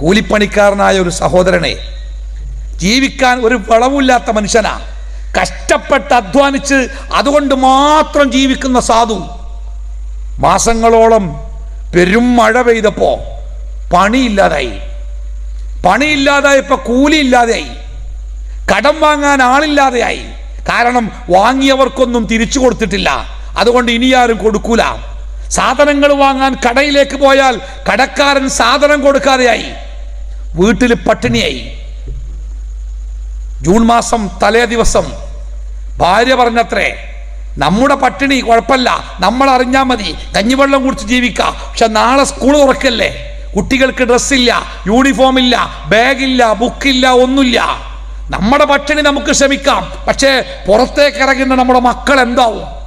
കൂലിപ്പണിക്കാരനായ ഒരു സഹോദരനെ ജീവിക്കാൻ ഒരു വളവുമില്ലാത്ത മനുഷ്യനാ. കഷ്ടപ്പെട്ട് അധ്വാനിച്ച് അതുകൊണ്ട് മാത്രം ജീവിക്കുന്ന സാധു. മാസങ്ങളോളം പെരും മഴ പെയ്തപ്പോ പണിയില്ലാതായി. പണിയില്ലാതായപ്പോ കൂലിയില്ലാതെയായി. കടം വാങ്ങാൻ ആളില്ലാതെയായി. കാരണം വാങ്ങിയവർക്കൊന്നും തിരിച്ചു കൊടുത്തിട്ടില്ല. അതുകൊണ്ട് ഇനി ആരും കൊടുക്കൂല. സാധനങ്ങൾ വാങ്ങാൻ കടയിലേക്ക് പോയാൽ കടക്കാരൻ സാധനം കൊടുക്കാതെയായി. വീട്ടിൽ പട്ടിണിയായി. ജൂൺ മാസം തലേ ദിവസം ഭാര്യ പറഞ്ഞത്രേ നമ്മുടെ പട്ടിണി കുഴപ്പമില്ല നമ്മൾ അറിഞ്ഞാൽ മതി. കഞ്ഞിവെള്ളം കുടിച്ച് ജീവിക്കാം. പക്ഷെ നാളെ സ്കൂൾ തുറക്കല്ലേ? കുട്ടികൾക്ക് ഡ്രസ്സില്ല യൂണിഫോം ഇല്ല ബാഗില്ല ബുക്കില്ല ഒന്നുമില്ല. നമ്മുടെ പട്ടിണി നമുക്ക് ക്ഷമിക്കാം. പക്ഷേ പുറത്തേക്ക് ഇറങ്ങുന്ന നമ്മുടെ മക്കൾ എന്താവും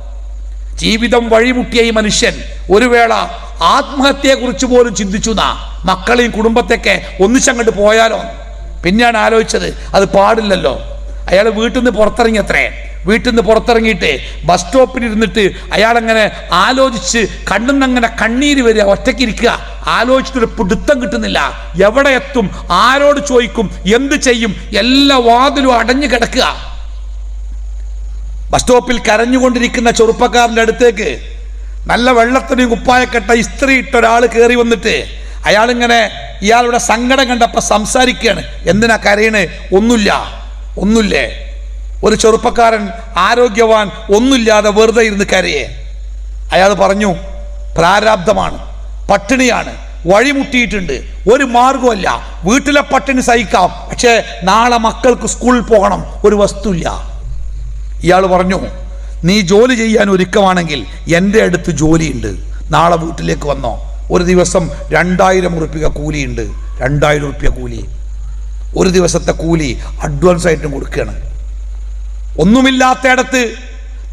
ജീവിതം വഴിമുട്ടിയ ഈ മനുഷ്യൻ ഒരു വേള ആത്മഹത്യയെക്കുറിച്ച് പോലും ചിന്തിച്ചു നാ മക്കളെയും കുടുംബത്തൊക്കെ ഒന്നിച്ചങ്ങോട്ട് പോയാലോ? പിന്നെയാണ് ആലോചിച്ചത് അത് പാടില്ലല്ലോ. അയാൾ വീട്ടിൽ നിന്ന് പുറത്തിറങ്ങിയത്രേ. വീട്ടിൽ നിന്ന് പുറത്തിറങ്ങിയിട്ട് ബസ് സ്റ്റോപ്പിൽ ഇരുന്നിട്ട് അയാളങ്ങനെ ആലോചിച്ച് കണ്ണുന്നങ്ങനെ കണ്ണീര് വരിക ഒറ്റയ്ക്കിരിക്കുക ആലോചിച്ചിട്ടൊരു പിടുത്തം കിട്ടുന്നില്ല. എവിടെ എത്തും? ആരോട് ചോദിക്കും? എന്ത് ചെയ്യും? എല്ലാ വാതിലും അടഞ്ഞു കിടക്കുക. ബസ് സ്റ്റോപ്പിൽ കരഞ്ഞുകൊണ്ടിരിക്കുന്ന ചെറുപ്പക്കാരന്റെ അടുത്തേക്ക് നല്ല വെള്ളത്തിനും കുപ്പായക്കെട്ട ഇസ്ത്രി ഇട്ട ഒരാൾ കയറി വന്നിട്ട് അയാളിങ്ങനെ ഇയാളുടെ സങ്കടം കണ്ടപ്പോൾ സംസാരിക്കുകയാണ് എന്തിനാ കരയണ്? ഒന്നുമില്ല. ഒന്നുമില്ലേ? ഒരു ചെറുപ്പക്കാരൻ ആരോഗ്യവാൻ ഒന്നുമില്ലാതെ വെറുതെ ഇരുന്ന് കരയേ. അയാൾ പറഞ്ഞു പ്രാരാബ്ധമാണ് പട്ടിണിയാണ്. വഴിമുട്ടിയിട്ടുണ്ട്. ഒരു മാർഗമല്ല വീട്ടിലെ പട്ടിണി സഹിക്കാം. പക്ഷേ നാളെ മക്കൾക്ക് സ്കൂളിൽ പോകണം. ഒരു വസ്തുല്ല ഇയാൾ പറഞ്ഞു നീ ജോലി ചെയ്യാൻ ഒരുക്കമാണെങ്കിൽ എന്റെ അടുത്ത് ജോലിയുണ്ട്. നാളെ വീട്ടിലേക്ക് വന്നോ. ഒരു ദിവസം രണ്ടായിരം ഉറുപ്പിക കൂലിയുണ്ട്. രണ്ടായിരം ഉറുപ്പിക കൂലി. ഒരു ദിവസത്തെ കൂലി അഡ്വാൻസ് ആയിട്ടും കൊടുക്കുകയാണ്. ഒന്നുമില്ലാത്തയിടത്ത്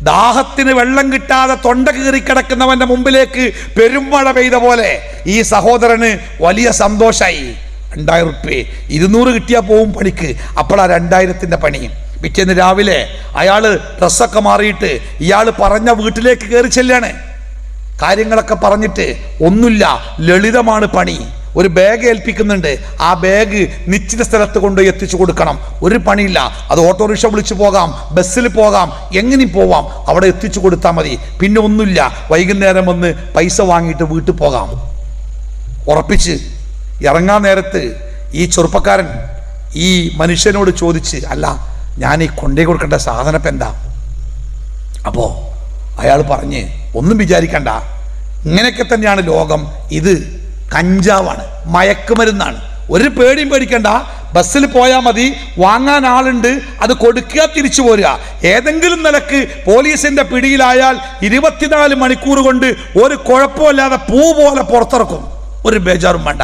ദാഹത്തിന് വെള്ളം കിട്ടാതെ തൊണ്ട കീറി കിടക്കുന്നവന്റെ മുമ്പിലേക്ക് പെരുമഴ പെയ്ത പോലെ ഈ സഹോദരന് വലിയ സന്തോഷമായി രണ്ടായിരം ഉറുപ്പ്യ ഇരുന്നൂറ് കിട്ടിയാൽ പോവും പണിക്ക്. അപ്പോൾ ആ രണ്ടായിരത്തിന്റെ പണി. പിറ്റേന്ന് രാവിലെ അയാൾ ഡ്രസ്സൊക്കെ മാറിയിട്ട് ഇയാൾ പറഞ്ഞ വീട്ടിലേക്ക് കയറി ചെല്ലാണ്. കാര്യങ്ങളൊക്കെ പറഞ്ഞിട്ട് ഒന്നുമില്ല ലളിതമാണ് പണി. ഒരു ബാഗ് ഏൽപ്പിക്കുന്നുണ്ട്. ആ ബാഗ് നിശ്ചിത സ്ഥലത്ത് കൊണ്ടുപോയി എത്തിച്ചു കൊടുക്കണം. ഒരു പണിയില്ല. അത് ഓട്ടോറിക്ഷ വിളിച്ചു പോകാം ബസ്സിൽ പോകാം എങ്ങനെയും പോവാം. അവിടെ എത്തിച്ചു കൊടുത്താൽ മതി. പിന്നെ ഒന്നുമില്ല. വൈകുന്നേരം വന്ന് പൈസ വാങ്ങിയിട്ട് വീട്ടിൽ പോകാം. ഉറപ്പിച്ച് ഇറങ്ങാൻ നേരത്ത് ഈ ചെറുപ്പക്കാരൻ ഈ മനുഷ്യനോട് ചോദിച്ച് അല്ല ഞാൻ ഈ കൊണ്ടേ കൊടുക്കേണ്ട സാധനം ഇപ്പം എന്താ അപ്പോൾ അയാൾ പറഞ്ഞ് ഒന്നും വിചാരിക്കണ്ട. ഇങ്ങനെയൊക്കെ തന്നെയാണ് ലോകം. ഇത് കഞ്ചാവാണ് മയക്കുമരുന്നാണ്. ഒരു പേടിയും പേടിക്കണ്ട. ബസ്സിൽ പോയാൽ മതി വാങ്ങാൻ ആളുണ്ട് അത് കൊടുക്കുക തിരിച്ചു പോരുക. ഏതെങ്കിലും നിലയ്ക്ക് പോലീസിന്റെ പിടിയിലായാൽ ഇരുപത്തിനാല് മണിക്കൂർ കൊണ്ട് ഒരു കുഴപ്പമില്ലാതെ പൂ പോലെ പുറത്തിറക്കും. ഒരു ബേജാറും വേണ്ട.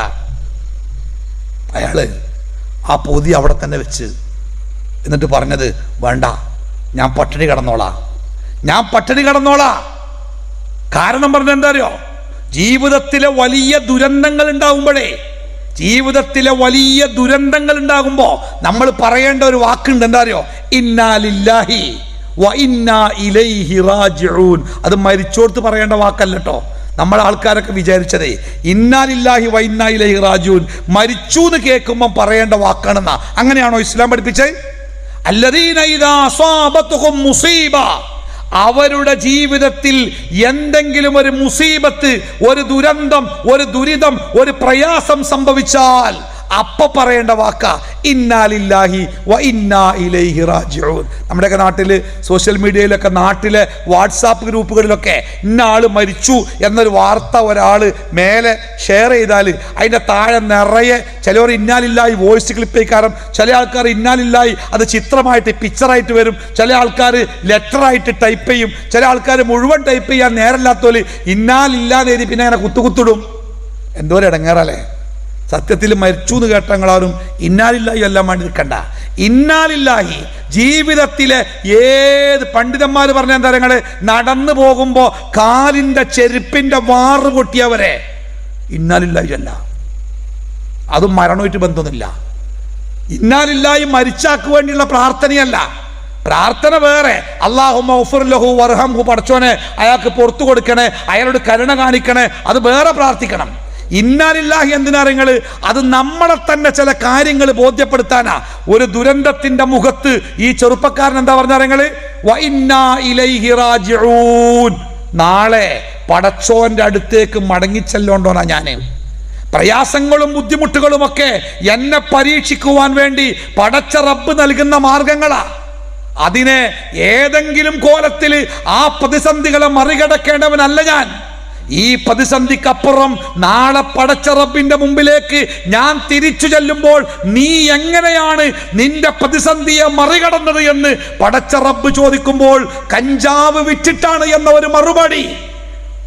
അയാൾ ആ പൊതി അവിടെ തന്നെ വെച്ച് എന്നിട്ട് പറഞ്ഞത് വേണ്ട ഞാൻ പട്ടിണി കടന്നോളാ. ഞാൻ പട്ടിണി കടന്നോളാ. കാരണം പറഞ്ഞ എന്താ അറിയോ? ജീവിതത്തിലെ വലിയ ദുരന്തങ്ങൾ ഉണ്ടാകുമ്പോഴേ ജീവിതത്തിലെ വലിയ ദുരന്തങ്ങൾ ഉണ്ടാകുമ്പോൾ നമ്മൾ പറയേണ്ട ഒരു വാക്കുണ്ട് എന്താ അറിയോ? ഇന്നാലില്ലാഹി അത് മരിച്ചോർത്ത് പറയേണ്ട വാക്കല്ല കേട്ടോ നമ്മളെ ആൾക്കാരൊക്കെ വിചാരിച്ചതേ ഇന്നാലില്ലാഹി വ ഇന്നാ ഇലൈഹി റാജിഊൻ. മരിച്ചു എന്ന് കേൾക്കുമ്പോൾ പറയേണ്ട വാക്കാണെന്നാ. അങ്ങനെയാണോ ഇസ്ലാം പഠിപ്പിച്ചത് അവരുടെ ജീവിതത്തിൽ എന്തെങ്കിലും ഒരു മുസീബത്ത് ഒരു ദുരന്തം ഒരു ദുരിതം ഒരു പ്രയാസം സംഭവിച്ചാൽ അപ്പ പറയേണ്ട വാക്ക ഇന്നാലില്ലാഹി വ ഇന്നാ ഇലൈഹി റാജിഊൻ. നമ്മുടെയൊക്കെ നാട്ടിൽ സോഷ്യൽ മീഡിയയിലൊക്കെ നാട്ടിലെ വാട്സാപ്പ് ഗ്രൂപ്പുകളിലൊക്കെ ഇന്ന ആൾ മരിച്ചു എന്നൊരു വാർത്ത ഒരാൾ മേലെ ഷെയർ ചെയ്താൽ അതിന്റെ താഴെ നിറയെ ചിലവർ ഇന്നാലില്ലായി വോയിസ് ക്ലിപ്പ് കാരണം ചില ആൾക്കാർ ഇന്നാലില്ലായി അത് ചിത്രമായിട്ട് പിക്ചറായിട്ട് വരും. ചില ആൾക്കാർ ലെറ്ററായിട്ട് ടൈപ്പ് ചെയ്യും. ചില ആൾക്കാർ മുഴുവൻ ടൈപ്പ് ചെയ്യാൻ നേരമില്ലാത്തോൽ ഇന്നാലില്ലാന്ന് എഴുതി പിന്നെ അങ്ങനെ കുത്തുകുത്തിടും. എന്തോരം ഇടങ്ങേറല്ലേ? സത്യത്തിൽ മരിച്ചു എന്ന് കേട്ടങ്ങളാരും ഇന്നാലില്ലാഹി എല്ലാം വേണ്ടി നിൽക്കണ്ട. ഇന്നാലില്ലാഹി ജീവിതത്തിലെ ഏത് പണ്ഡിതന്മാർ പറഞ്ഞ എന്താ നിങ്ങൾ നടന്നു പോകുമ്പോൾ കാലിന്റെ ചെരുപ്പിന്റെ വാറ് പൊട്ടിയവരെ ഇന്നാലില്ലാഹി അല്ല. അതും മരണമായിട്ട് ബന്ധമൊന്നുമില്ല. ഇന്നാലില്ലായി മരിച്ചാക്ക് വേണ്ടിയുള്ള പ്രാർത്ഥനയല്ല. പ്രാർത്ഥന വേറെ. അള്ളാഹു വർഹംഹു പടച്ചോനെ അയാൾക്ക് പുറത്തു കൊടുക്കണേ അയാളോട് കരുണ കാണിക്കണേ അത് വേറെ പ്രാർത്ഥിക്കണം. ഇന്നാലില്ലാഹി എന്തിനാ നിങ്ങൾ? അത് നമ്മളെ തന്നെ ചില കാര്യങ്ങൾ ബോധ്യപ്പെടുത്താനാ. ഒരു ദുരന്തത്തിന്റെ മുഖത്ത് ഈ ചെറുപ്പക്കാരൻ എന്താ പറഞ്ഞ നിങ്ങൾ വഇന്നാ ഇലൈഹി റാജിഊൻ. നാളെ പടച്ചോന്റെ അടുത്തേക്ക് മടങ്ങിച്ചെല്ലോണ്ടോനാ ഞാൻ. പ്രയാസങ്ങളും ബുദ്ധിമുട്ടുകളും ഒക്കെ എന്നെ പരീക്ഷിക്കുവാൻ വേണ്ടി പടച്ച റബ്ബ് നൽകുന്ന മാർഗങ്ങളാ. അതിനെ ഏതെങ്കിലും കോലത്തിൽ ആ പ്രതിസന്ധികളെ മറികടക്കേണ്ടവനല്ല ഞാൻ. ഈ പ്രതിസന്ധിക്കപ്പുറം നാളെ പടച്ച റബ്ബിന്റെ മുമ്പിലേക്ക് ഞാൻ തിരിച്ചു ചെല്ലുമ്പോൾ നീ എങ്ങനെയാണ് നിന്റെ പ്രതിസന്ധിയെ മറികടന്നത് എന്ന് പടച്ച റബ്ബ് ചോദിക്കുമ്പോൾ കഞ്ചാവ് വിറ്റിട്ടാണ് എന്ന ഒരു മറുപടി.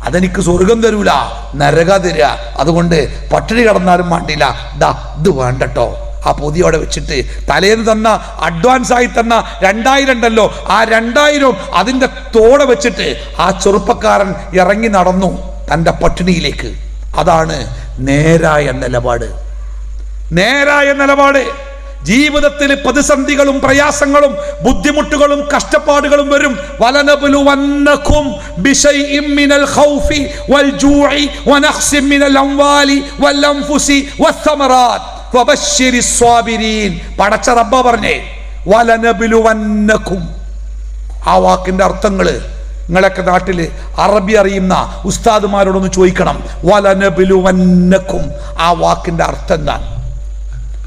അതെനിക്ക് സ്വർഗം തരൂല നരക തരിക. അതുകൊണ്ട് പട്ടിണി കടന്നാലും വേണ്ടില്ല ദാ ഇത് വേണ്ടട്ടോ. ആ പൊതിയോടെ വെച്ചിട്ട് തലേന്ന് തന്ന അഡ്വാൻസ് ആയി തന്ന രണ്ടായിരം ഉണ്ടല്ലോ ആ രണ്ടായിരം അതിന്റെ തോടെ വെച്ചിട്ട് ആ ചെറുപ്പക്കാരൻ ഇറങ്ങി നടന്നു. തന്റെ പട്ടിണിയിലേക്ക്. അതാണ് നേരായ നിലപാട്. നേരായ നിലപാട്. ജീവിതത്തിൽ പ്രതിസന്ധികളും പ്രയാസങ്ങളും ബുദ്ധിമുട്ടുകളും കഷ്ടപ്പാടുകളും വരും. മിനൽ ഖൗഫി വൽ മിനൽ അംവാലി വൽ അൻഫുസി പടച്ച റബ്ബ പറഞ്ഞേ വലനബുലുവന്നകും ആ വാക്കിന്റെ അർത്ഥങ്ങൾ നിങ്ങളൊക്കെ നാട്ടിൽ അറബി അറിയുന്ന ഉസ്താദുമാരോടൊന്ന് ചോദിക്കണം. വലനബിലുവന്നക്കും. ആ വാക്കിന്റെ അർത്ഥം എന്താണ്?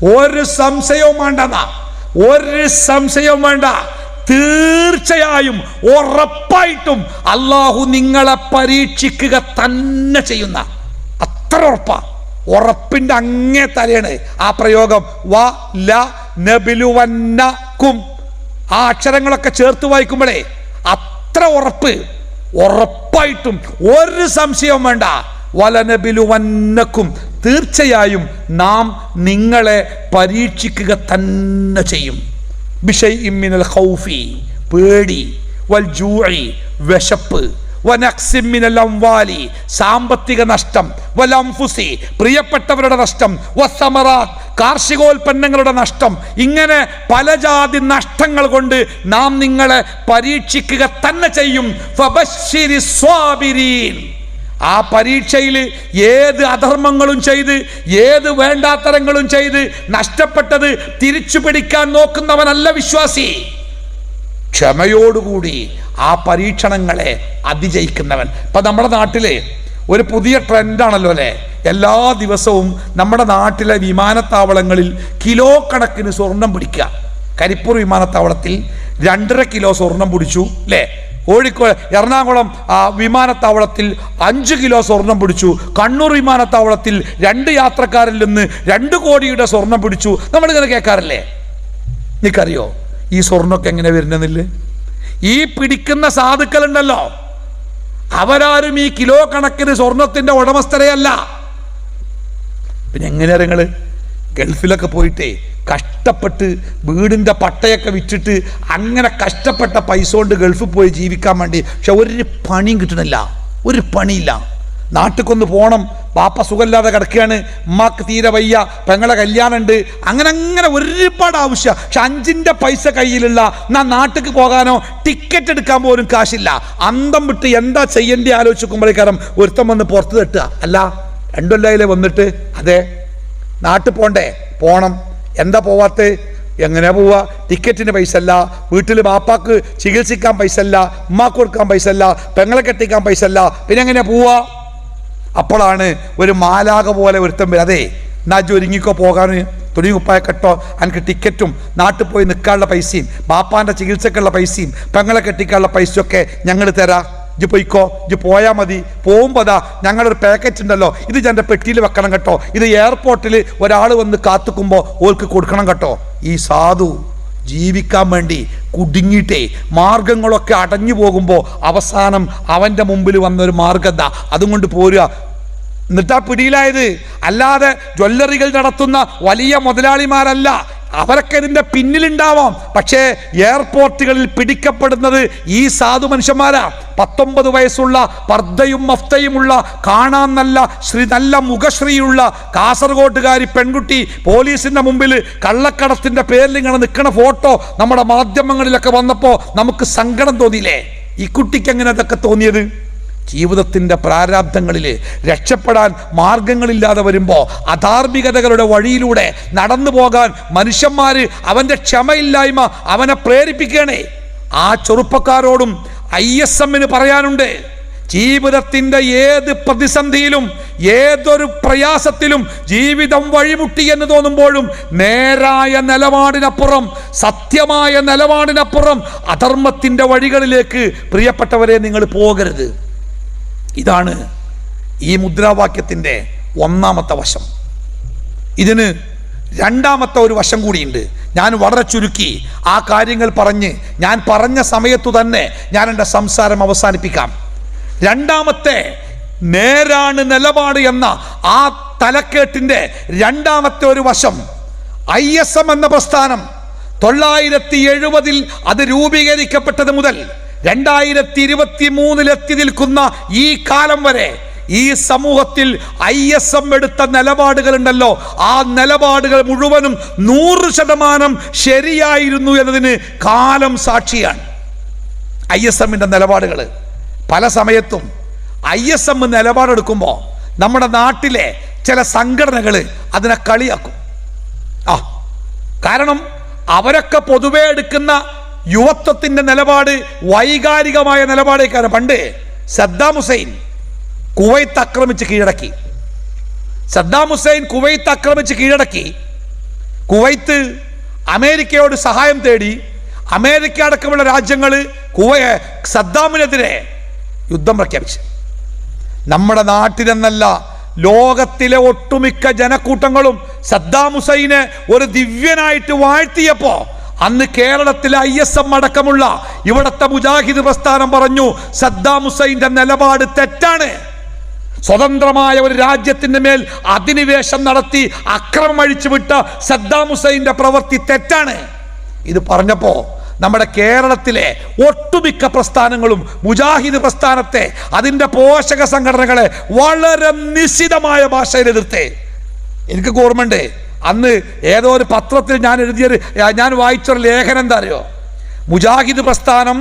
ഒരു സംശയവും വേണ്ടെന്നാ ഒരു സംശയവും വേണ്ട. തീർച്ചയായും ഉറപ്പായിട്ടും അള്ളാഹു നിങ്ങളെ പരീക്ഷിക്കുക തന്നെ ചെയ്യുന്ന. അത്ര ഉറപ്പാ. ഉറപ്പിന്റെ അങ്ങേ തലയാണ് ആ പ്രയോഗം. വ ല നബിലുവന്നക്കും ആ അക്ഷരങ്ങളൊക്കെ ചേർത്ത് വായിക്കുമ്പോഴേ അത്ര ഉറപ്പ്. ഉറപ്പായിട്ടും ഒരു സംശയവും വേണ്ട. വലനബിലുവന്നക്കും. തീർച്ചയായും നാം നിങ്ങളെ പരീക്ഷിക്കുക തന്നെ ചെയ്യും. ബിഷൈ ഇമ്മിനൽ ഹൗഫി പേടി. വൽ ജൂഴി വിശപ്പ്. സാമ്പത്തിക നഷ്ടം. വലംഫുസി. പ്രിയപ്പെട്ടവരുടെ നഷ്ടം. വസമറ കാർഷികോൽപ്പന്നങ്ങളുടെ നഷ്ടം. ഇങ്ങനെ പല ജാതി നഷ്ടങ്ങൾ കൊണ്ട് നാം നിങ്ങളെ പരീക്ഷിക്കുക തന്നെ ചെയ്യും. ആ പരീക്ഷയിൽ ഏത് അധർമ്മങ്ങളും ചെയ്ത് ഏത് വേണ്ടാത്തരങ്ങളും ചെയ്ത് നഷ്ടപ്പെട്ടത് തിരിച്ചു പിടിക്കാൻ നോക്കുന്നവനല്ല വിശ്വാസി. ക്ഷമയോടുകൂടി ആ പരീക്ഷണങ്ങളെ അതിജയിക്കുന്നവൻ. ഇപ്പൊ നമ്മുടെ നാട്ടിലെ ഒരു പുതിയ ട്രെൻഡാണല്ലോ അല്ലേ? എല്ലാ ദിവസവും നമ്മുടെ നാട്ടിലെ വിമാനത്താവളങ്ങളിൽ കിലോ കണക്കിന് സ്വർണം പിടിക്കുക. കരിപ്പൂർ വിമാനത്താവളത്തിൽ രണ്ടര കിലോ സ്വർണം പിടിച്ചു അല്ലേ? കോഴിക്കോട് എറണാകുളം വിമാനത്താവളത്തിൽ അഞ്ച് കിലോ സ്വർണം പിടിച്ചു. കണ്ണൂർ വിമാനത്താവളത്തിൽ രണ്ട് യാത്രക്കാരിൽ നിന്ന് രണ്ട് കോടിയുടെ സ്വർണം പിടിച്ചു. നമ്മളിങ്ങനെ കേൾക്കാറില്ലേ? നിനക്കറിയോ ഈ സ്വർണമൊക്കെ എങ്ങനെ വരുന്നെന്നില്ല? ഈ പിടിക്കുന്ന സാധുക്കളുണ്ടല്ലോ. അവരാരും ഈ കിലോ കണക്കിന് സ്വർണത്തിന്റെ ഉടമസ്ഥരെയല്ല. പിന്നെ എങ്ങനെയാ നിങ്ങൾ? ഗൾഫിലൊക്കെ പോയിട്ടേ കഷ്ടപ്പെട്ട് വീടിന്റെ പട്ടയൊക്കെ വിറ്റിട്ട് അങ്ങനെ കഷ്ടപ്പെട്ട പൈസ കൊണ്ട് ഗൾഫിൽ പോയി ജീവിക്കാൻ വേണ്ടി പക്ഷെ ഒരു പണിയും കിട്ടണില്ല ഒരു പണിയില്ല. നാട്ടിൽ കൊന്ന് പോകണം പാപ്പ സുഖമില്ലാതെ കിടക്കുകയാണ് ഉമ്മാക്ക് തീരെ വയ്യ പെങ്ങളെ കല്യാണമുണ്ട്. അങ്ങനെ അങ്ങനെ ഒരുപാട് ആവശ്യം. പക്ഷെ അഞ്ചിന്റെ പൈസ കയ്യിലുള്ള നാ നാട്ടിക്ക് പോകാനോ ടിക്കറ്റ് എടുക്കാൻ പോലും കാശില്ല. അന്തം വിട്ട് എന്താ ചെയ്യേണ്ടി ആലോചിക്കുമ്പോഴേക്കാരം ഒരുത്തം വന്ന് പുറത്ത് തട്ടുക. അല്ല രണ്ടൊല്ലയിലെ വന്നിട്ട്? അതെ. നാട്ടിൽ പോണ്ടേ? പോണം. എന്താ പോവാത്ത? എങ്ങനെ പോവാ? ടിക്കറ്റിന് പൈസ അല്ല. വീട്ടിൽ ബാപ്പാക്ക് ചികിത്സിക്കാൻ പൈസ അല്ല. ഉമ്മാക്ക് കൊടുക്കാൻ പൈസ അല്ല. പെങ്ങളെ കെട്ടിക്കാൻ പൈസ അല്ല. പിന്നെ എങ്ങനെയാ പോവാ? അപ്പോഴാണ് ഒരു മാലാക പോലെ ഒരുത്തം വരും. അതെ നാജ് ഒരുങ്ങിക്കോ പോകാൻ തുണി കുപ്പായ കെട്ടോ. എനിക്ക് ടിക്കറ്റും നാട്ടിൽ പോയി നിൽക്കാനുള്ള പൈസയും ബാപ്പാന്റെ ചികിത്സക്കുള്ള പൈസയും പെങ്ങളെ കെട്ടിക്കാനുള്ള പൈസയൊക്കെ ഞങ്ങൾ തരാം. ഇജ് പൊയ്ക്കോ ഇജ് പോയാൽ മതി. പോകുമ്പോൾ അതാ ഞങ്ങളൊരു പാക്കറ്റ് ഉണ്ടല്ലോ ഇത് ഞാൻ പെട്ടിയിൽ വെക്കണം കേട്ടോ. ഇത് എയർപോർട്ടിൽ ഒരാൾ വന്ന് കാത്തുക്കുമ്പോൾ ഓൾക്ക് കൊടുക്കണം കേട്ടോ. ഈ സാധു ജീവിക്കാൻ വേണ്ടി കുടുങ്ങിയിട്ടേ മാർഗങ്ങളൊക്കെ അടഞ്ഞു പോകുമ്പോൾ അവസാനം അവന്റെ മുമ്പിൽ വന്നൊരു മാർഗത അതും കൊണ്ട് പോരുക. എന്നിട്ടാ പിടിയിലായത്. അല്ലാതെ ജ്വല്ലറികൾ നടത്തുന്ന വലിയ മുതലാളിമാരല്ല. അവരൊക്കെ ഇതിന്റെ പിന്നിലുണ്ടാവാം. പക്ഷേ എയർപോർട്ടുകളിൽ പിടിക്കപ്പെടുന്നത് ഈ സാധു മനുഷ്യന്മാരാ. പത്തൊമ്പത് വയസ്സുള്ള പർദ്ദയും മഫ്തയുമുള്ള കാണാൻ നല്ല ശ്രീ നല്ല മുഖശ്രീയുള്ള കാസർഗോട്ടുകാരി പെൺകുട്ടി പോലീസിന്റെ മുമ്പിൽ കള്ളക്കടത്തിന്റെ പേരിൽ ഇങ്ങനെ നിൽക്കുന്ന ഫോട്ടോ നമ്മുടെ മാധ്യമങ്ങളിലൊക്കെ വന്നപ്പോൾ നമുക്ക് സങ്കടം തോന്നിയില്ലേ? ഈ കുട്ടിക്ക് എങ്ങനെ അതൊക്കെ തോന്നിയത്? ജീവിതത്തിന്റെ പ്രാരാബ്ദങ്ങളിൽ രക്ഷപ്പെടാൻ മാർഗങ്ങളില്ലാതെ വരുമ്പോൾ അധാർമികതകളുടെ വഴിയിലൂടെ നടന്നു പോകാൻ മനുഷ്യന്മാർ അവന്റെ ക്ഷമയില്ലായ്മ അവനെ പ്രേരിപ്പിക്കണേ ആ ചെറുപ്പക്കാരോടും ഐ എസ് എമ്മിന് പറയാനുണ്ട് ജീവിതത്തിന്റെ ഏത് പ്രതിസന്ധിയിലും ഏതൊരു പ്രയാസത്തിലും ജീവിതം വഴിമുട്ടി എന്ന് തോന്നുമ്പോഴും നേരായ നിലപാടിനപ്പുറം സത്യമായ നിലപാടിനപ്പുറം അധർമ്മത്തിന്റെ വഴികളിലേക്ക് പ്രിയപ്പെട്ടവരെ നിങ്ങൾ പോകരുത്. ഇതാണ് ഈ മുദ്രാവാക്യത്തിന്റെ ഒന്നാമത്തെ വശം. ഇതിന് രണ്ടാമത്തെ ഒരു വശം കൂടിയുണ്ട്. ഞാൻ വളരെ ചുരുക്കി ആ കാര്യങ്ങൾ പറഞ്ഞ് ഞാൻ പറഞ്ഞ സമയത്തു തന്നെ ഞാൻ എന്റെ സംസാരം അവസാനിപ്പിക്കാം. രണ്ടാമത്തെ നേരാണ് നിലപാട് എന്ന ആ തലക്കേട്ടിന്റെ രണ്ടാമത്തെ ഒരു വശം. ഐ എസ് എം എന്ന പ്രസ്ഥാനം തൊള്ളായിരത്തി എഴുപതിൽ അത് രൂപീകരിക്കപ്പെട്ടത് മുതൽ രണ്ടായിരത്തി ഇരുപത്തി മൂന്നിലെത്തി നിൽക്കുന്ന ഈ കാലം വരെ ഈ സമൂഹത്തിൽ ഐ എസ് എം എടുത്ത നിലപാടുകളുണ്ടല്ലോ. ആ നിലപാടുകൾ മുഴുവനും നൂറ് ശതമാനം ശരിയായിരുന്നു എന്നതിന് കാലം സാക്ഷിയാണ് ഐ എസ് എമ്മിന്റെ നിലപാടുകൾ. പല സമയത്തും ഐ എസ് എം നിലപാടെടുക്കുമ്പോൾ നമ്മുടെ നാട്ടിലെ ചില സംഘടനകൾ അതിനെ കളിയാക്കും. ആ കാരണം അവരൊക്കെ പൊതുവെ എടുക്കുന്ന യുവത്വത്തിന്റെ നിലപാട് വൈകാരികമായ നിലപാടേക്കാണ്. പണ്ട് സദ്ദാം ഹുസൈൻ കുവൈത്ത് ആക്രമിച്ച് കീഴടക്കി. സദ്ദാം ഹുസൈൻ കുവൈത്ത് ആക്രമിച്ച് കീഴടക്കി. കുവൈത്ത് അമേരിക്കയോട് സഹായം തേടി അമേരിക്ക അടക്കമുള്ള രാജ്യങ്ങൾ കുവൈ സദ്ദാമിനെതിരെ യുദ്ധം പ്രഖ്യാപിച്ചു. നമ്മുടെ നാട്ടിലെന്നല്ല ലോകത്തിലെ ഒട്ടുമിക്ക ജനക്കൂട്ടങ്ങളും സദ്ദാം ഹുസൈനെ ഒരു ദിവ്യനായിട്ട് വാഴ്ത്തിയപ്പോ അന്ന് കേരളത്തിലെ ഐ എസ് എം അടക്കമുള്ള ഇവിടത്തെ മുജാഹിദ് പ്രസ്ഥാനം പറഞ്ഞു സദ്ദാം ഹുസൈന്റെ നിലപാട് തെറ്റാണ്. സ്വതന്ത്രമായ ഒരു രാജ്യത്തിന്റെ മേൽ അധിനിവേശം നടത്തി അക്രമം അഴിച്ചുവിട്ട സദ്ദാം ഹുസൈന്റെ പ്രവൃത്തി തെറ്റാണ്. ഇത് പറഞ്ഞപ്പോൾ നമ്മുടെ കേരളത്തിലെ ഒട്ടുമിക്ക പ്രസ്ഥാനങ്ങളും മുജാഹിദ് പ്രസ്ഥാനത്തെ അതിന്റെ പോഷക സംഘടനകളെ വളരെ നിശ്ചിതമായ ഭാഷയിൽ എതിർത്തേ. എനിക്ക് ഓർമ്മയുണ്ട് അന്ന് ഏതോ ഒരു പത്രത്തിൽ ഞാൻ എഴുതിയൊരു ഞാൻ വായിച്ചൊരു ലേഖനം എന്താ അറിയോ? മുജാഹിദ് പ്രസ്ഥാനം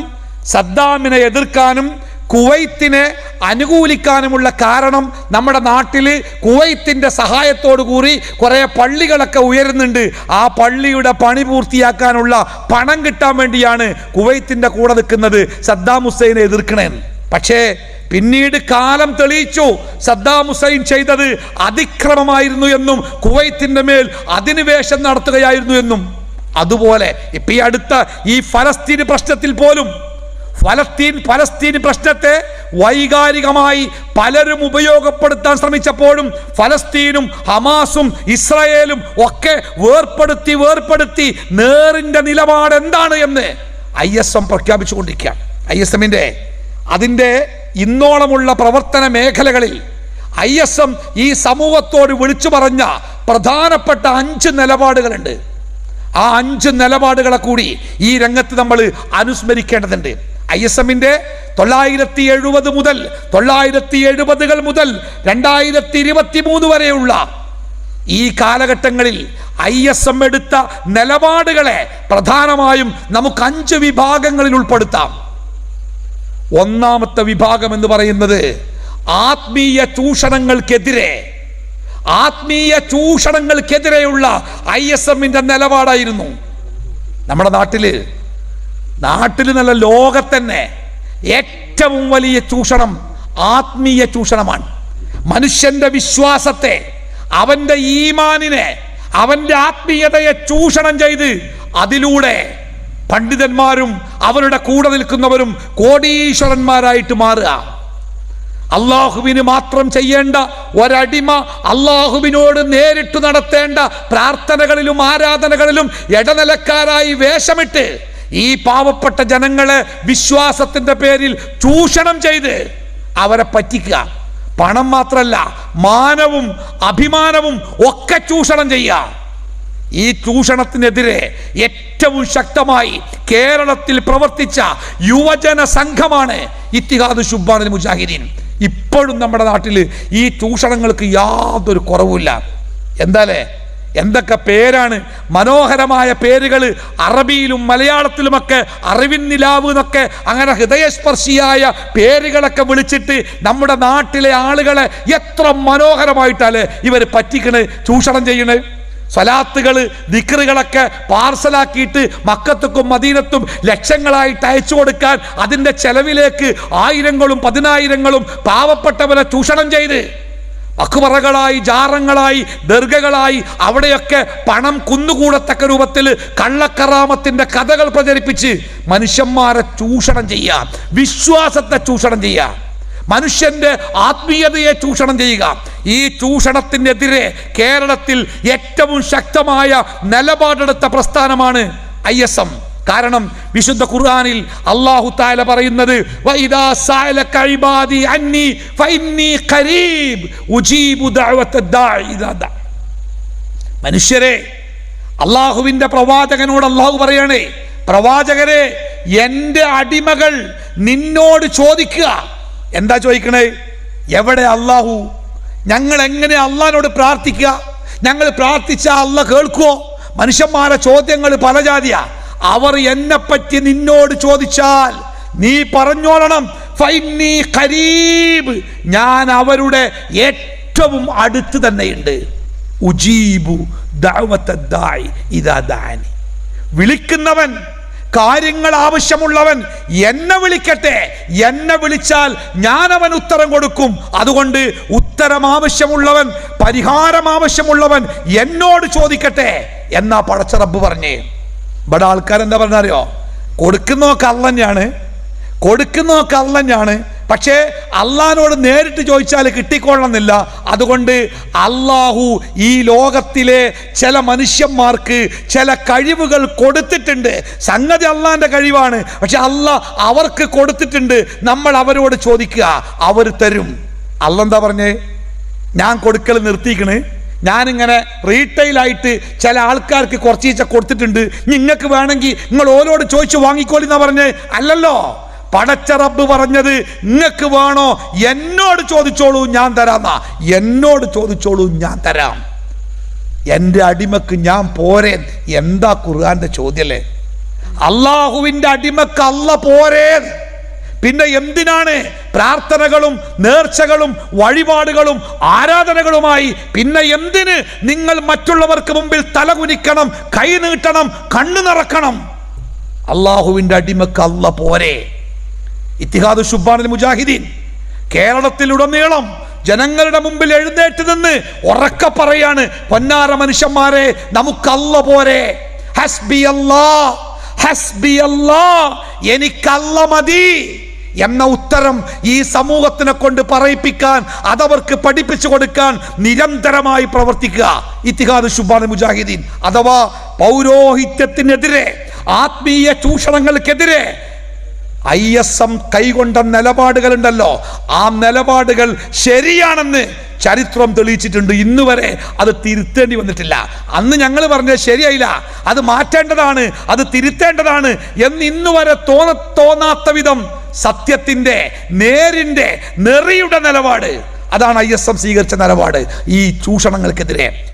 സദ്ദാമിനെ എതിർക്കാനും കുവൈത്തിനെ അനുകൂലിക്കാനുമുള്ള കാരണം നമ്മുടെ നാട്ടിൽ കുവൈത്തിന്റെ സഹായത്തോടു കൂടി കുറേ പള്ളികളൊക്കെ ഉയരുന്നുണ്ട്. ആ പള്ളിയുടെ പണി പൂർത്തിയാക്കാനുള്ള പണം കിട്ടാൻ വേണ്ടിയാണ് കുവൈത്തിന്റെ കൂടെ നിൽക്കുന്നത് സദ്ദാം ഹുസൈനെ എതിർക്കണേന്ന്. പക്ഷേ പിന്നീട് കാലം തെളിയിച്ചു. സദ്ദാം ഹുസൈൻ ചെയ്തത് അതിക്രമമായിരുന്നു എന്നും കുവൈത്തിന്റെ മേൽ അധിനിവേശം നടത്തുകയായിരുന്നു എന്നും. അതുപോലെ ഇപ്പൊ ഈ അടുത്ത ഈ ഫലസ്തീൻ പ്രശ്നത്തിൽ പോലും ഫലസ്തീൻ ഫലസ്തീൻ പ്രശ്നത്തെ വൈകാരികമായി പലരും ഉപയോഗപ്പെടുത്താൻ ശ്രമിച്ചപ്പോഴും ഫലസ്തീനും ഹമാസും ഇസ്രയേലും ഒക്കെ വേർപ്പെടുത്തി വേർപ്പെടുത്തി നേറിന്റെ നിലപാട് എന്താണ് എന്ന് ഐ എസ് എം പ്രഖ്യാപിച്ചുകൊണ്ടിരിക്കുക ഐ എസ് എമ്മിന്റെ അതിന്റെ ഇന്നോളമുള്ള പ്രവർത്തന മേഖലകളിൽ ഐ എസ് എം ഈ സമൂഹത്തോട് വിളിച്ചു പറഞ്ഞ പ്രധാനപ്പെട്ട അഞ്ച് നിലപാടുകളുണ്ട്. ആ അഞ്ച് നിലപാടുകളെ കൂടി ഈ രംഗത്ത് നമ്മൾ അനുസ്മരിക്കേണ്ടതുണ്ട്. ഐ എസ് എമ്മിന്റെ തൊള്ളായിരത്തി എഴുപത് മുതൽ തൊള്ളായിരത്തി എഴുപതുകൾ മുതൽ രണ്ടായിരത്തി ഇരുപത്തി മൂന്ന് വരെയുള്ള ഈ കാലഘട്ടങ്ങളിൽ ഐ എസ് എം എടുത്ത നിലപാടുകളെ പ്രധാനമായും നമുക്ക് അഞ്ച് വിഭാഗങ്ങളിൽ ഉൾപ്പെടുത്താം. ഒന്നാമത്തെ വിഭാഗം എന്ന് പറയുന്നത് ആത്മീയ ചൂഷണങ്ങൾക്കെതിരെ ആത്മീയ ചൂഷണങ്ങൾക്കെതിരെയുള്ള ഐ എസ് എമ്മിന്റെ നിലപാടായിരുന്നു. നമ്മുടെ നാട്ടിൽ നാട്ടിൽ നല്ല ലോകത്തന്നെ ഏറ്റവും വലിയ ചൂഷണം ആത്മീയ ചൂഷണമാണ്. മനുഷ്യന്റെ വിശ്വാസത്തെ അവന്റെ ഈമാനിനെ അവന്റെ ആത്മീയതയെ ചൂഷണം ചെയ്ത് അതിലൂടെ പണ്ഡിതന്മാരും അവരുടെ കൂടെ നിൽക്കുന്നവരും കോടീശ്വരന്മാരായിട്ട് മാറുക. അള്ളാഹുവിന് മാത്രം ചെയ്യേണ്ട ഒരടിമ അള്ളാഹുവിനോട് നേരിട്ട് നടത്തേണ്ട പ്രാർത്ഥനകളിലും ആരാധനകളിലും ഇടനിലക്കാരായി വേഷമിട്ട് ഈ പാവപ്പെട്ട ജനങ്ങളെ വിശ്വാസത്തിന്റെ പേരിൽ ചൂഷണം ചെയ്ത് അവരെ പറ്റിക്കുക. പണം മാത്രമല്ല മാനവും അഭിമാനവും ഒക്കെ ചൂഷണം ചെയ്യുക. ഈ ചൂഷണത്തിനെതിരെ ഏറ്റവും ശക്തമായി കേരളത്തിൽ പ്രവർത്തിച്ച യുവജന സംഘമാണ് ഇത്തിഹാദ് ശുബാനുൽ മുജാഹിദീൻ. ഇപ്പോഴും നമ്മുടെ നാട്ടിൽ ഈ ചൂഷണങ്ങൾക്ക് യാതൊരു കുറവുമില്ല. എന്താലേ? എന്തൊക്കെ പേരാണ്? മനോഹരമായ പേരുകൾ അറബിയിലും മലയാളത്തിലുമൊക്കെ അറിവിൻ നിലാവ് എന്നൊക്കെ അങ്ങനെ ഹൃദയസ്പർശിയായ പേരുകളൊക്കെ വിളിച്ചിട്ട് നമ്മുടെ നാട്ടിലെ ആളുകളെ എത്ര മനോഹരമായിട്ടല്ലേ ഇവർ പറ്റിക്കണ് ചൂഷണം ചെയ്യണ്? സ്വലാത്തുകൾ ദിക്റുകളൊക്കെ പാർസലാക്കിയിട്ട് മക്കത്തുക്കും മദീനത്തും ലക്ഷങ്ങളായിട്ട് അയച്ചു കൊടുക്കാൻ അതിന്റെ ചെലവിലേക്ക് ആയിരങ്ങളും പതിനായിരങ്ങളും പാവപ്പെട്ടവരെ ചൂഷണം ചെയ്ത് അക്ബറകളായി ജാറങ്ങളായി ദീർഘകളായി അവിടെയൊക്കെ പണം കുന്നുകൂടത്തക്ക രൂപത്തിൽ കള്ളക്കറാമത്തിന്റെ കഥകൾ പ്രചരിപ്പിച്ച് മനുഷ്യന്മാരെ ചൂഷണം ചെയ്യാം വിശ്വാസത്തെ ചൂഷണം ചെയ്യാം മനുഷ്യന്റെ ആത്മീയതയെ ചൂഷണം ചെയ്യുക. ഈ ചൂഷണത്തിനെതിരെ കേരളത്തിൽ ഏറ്റവും ശക്തമായ നിലപാടെടുത്ത പ്രസ്ഥാനമാണ് ഐ എസ് എം. കാരണം വിശുദ്ധ ഖുർആാനിൽ അള്ളാഹു താല പറയുന്നത്. മനുഷ്യരെ അള്ളാഹുവിന്റെ പ്രവാചകനോട് അള്ളാഹു പറയണേ പ്രവാചകരെ എന്റെ അടിമകൾ നിന്നോട് ചോദിക്കുക. എന്താ ചോദിക്കണേ? എവിടെ അള്ളാഹു ഞങ്ങൾ എങ്ങനെ അള്ളാഹിനോട് പ്രാർത്ഥിക്കുക? ഞങ്ങൾ പ്രാർത്ഥിച്ച അല്ല കേൾക്കുമോ മനുഷ്യന്മാരെ ചോദ്യങ്ങൾ പല ജാതിയാ അവർ എന്നെപ്പറ്റി നിന്നോട് ചോദിച്ചാൽ നീ പറഞ്ഞോളണം. ഖരീബ്. ഞാൻ അവരുടെ ഏറ്റവും അടുത്ത് തന്നെയുണ്ട്. ഉജീബു ദഅനി വിളിക്കുന്നവൻ കാര്യങ്ങൾ ആവശ്യമുള്ളവൻ എന്നെ വിളിക്കട്ടെ. എന്നെ വിളിച്ചാൽ ഞാൻ അവൻ ഉത്തരം കൊടുക്കും. അതുകൊണ്ട് ഉത്തരം ആവശ്യമുള്ളവൻ പരിഹാരം ആവശ്യമുള്ളവൻ എന്നോട് ചോദിക്കട്ടെ എന്നാ പടച്ച പടച്ചറബ് പറഞ്ഞേ. ഇവിടെ ആൾക്കാരെന്താ പറഞ്ഞറിയോ കൊടുക്കുന്നതൊക്കെ അല്ല തന്നെയാണ് കൊടുക്കുന്നതൊക്കെ അല്ല തന്നെയാണ് പക്ഷേ അള്ളഹാനോട് നേരിട്ട് ചോദിച്ചാൽ കിട്ടിക്കൊള്ളണമെന്നില്ല. അതുകൊണ്ട് അള്ളാഹു ഈ ലോകത്തിലെ ചില മനുഷ്യന്മാർക്ക് ചില കഴിവുകൾ കൊടുത്തിട്ടുണ്ട്. സംഗതി അള്ളാന്റെ കഴിവാണ്. പക്ഷെ അള്ളാഹ് അവർക്ക് കൊടുത്തിട്ടുണ്ട്. നമ്മൾ അവരോട് ചോദിക്കുക അവർ തരും. അല്ല എന്താ പറഞ്ഞേ? ഞാൻ കൊടുക്കൽ നിർത്തിക്കണ് ഞാനിങ്ങനെ റീറ്റെയിലായിട്ട് ചില ആൾക്കാർക്ക് കുറച്ച് കൊടുത്തിട്ടുണ്ട്. നിങ്ങൾക്ക് വേണമെങ്കിൽ നിങ്ങൾ ഓരോട് ചോദിച്ച് വാങ്ങിക്കോളി എന്നാ പറഞ്ഞേ? അല്ലല്ലോ. പടച്ച റബ്ബ് പറഞ്ഞത് നിങ്ങൾക്ക് വേണോ? എന്നോട് ചോദിച്ചോളൂ ഞാൻ തരാം എന്നോട് ചോദിച്ചോളൂ ഞാൻ തരാം. എന്റെ അടിമക്ക് ഞാൻ പോരേ? എന്താ ഖുർആന്റെ ചോദ്യല്ലേ അള്ളാഹുവിന്റെ അടിമക്ക് അല്ല പോരേ. പിന്നെ എന്തിനാണ് പ്രാർത്ഥനകളും നേർച്ചകളും വഴിപാടുകളും ആരാധനകളുമായി? പിന്നെ എന്തിന് നിങ്ങൾ മറ്റുള്ളവർക്ക് മുമ്പിൽ തലകുനിക്കണം കൈ നീട്ടണം കണ്ണു നിറക്കണം? അള്ളാഹുവിന്റെ അടിമക്ക് അല്ല പോരെ. ഇത്തിഹാദ് ഷുബാനിൽ മുജാഹിദീൻ. കേരളത്തിലുടനീളം ജനങ്ങളുടെ മുമ്പിൽ എഴുന്നേറ്റ് നിന്ന് ഉറക്ക പറയാണ് പൊന്നാര മനുഷ്യന്മാരെ നമുക്കല്ല പോരെ. എനിക്കല്ല മതി. എന്ന ഉത്തരം ഈ സമൂഹത്തിനെ കൊണ്ട് പറയിപ്പിക്കാൻ അതവർക്ക് പഠിപ്പിച്ചു കൊടുക്കാൻ നിരന്തരമായി പ്രവർത്തിക്കുക. ഇത്തിഹാദ് ഷുബാൻ മുജാഹിദീൻ. അഥവാ പൗരോഹിത്യത്തിനെതിരെ ആത്മീയ ചൂഷണങ്ങൾക്കെതിരെ ഐ എസ് എം കൈകൊണ്ട നിലപാടുകളുണ്ടല്ലോ. ആ നിലപാടുകൾ ശരിയാണെന്ന് ചരിത്രം തെളിയിച്ചിട്ടുണ്ട്. ഇന്ന് വരെ അത് തിരുത്തേണ്ടി വന്നിട്ടില്ല. അന്ന് ഞങ്ങൾ പറഞ്ഞത് ശരിയായില്ല. അത് മാറ്റേണ്ടതാണ്. അത് തിരുത്തേണ്ടതാണ് എന്ന് ഇന്ന് വരെ തോന്ന തോന്നാത്ത വിധം സത്യത്തിന്റെ നേരിന്റെ നെറിയുടെ നിലപാട്. അതാണ് ഐ എസ് എം സ്വീകരിച്ച നിലപാട് ഈ ചൂഷണങ്ങൾക്കെതിരെ.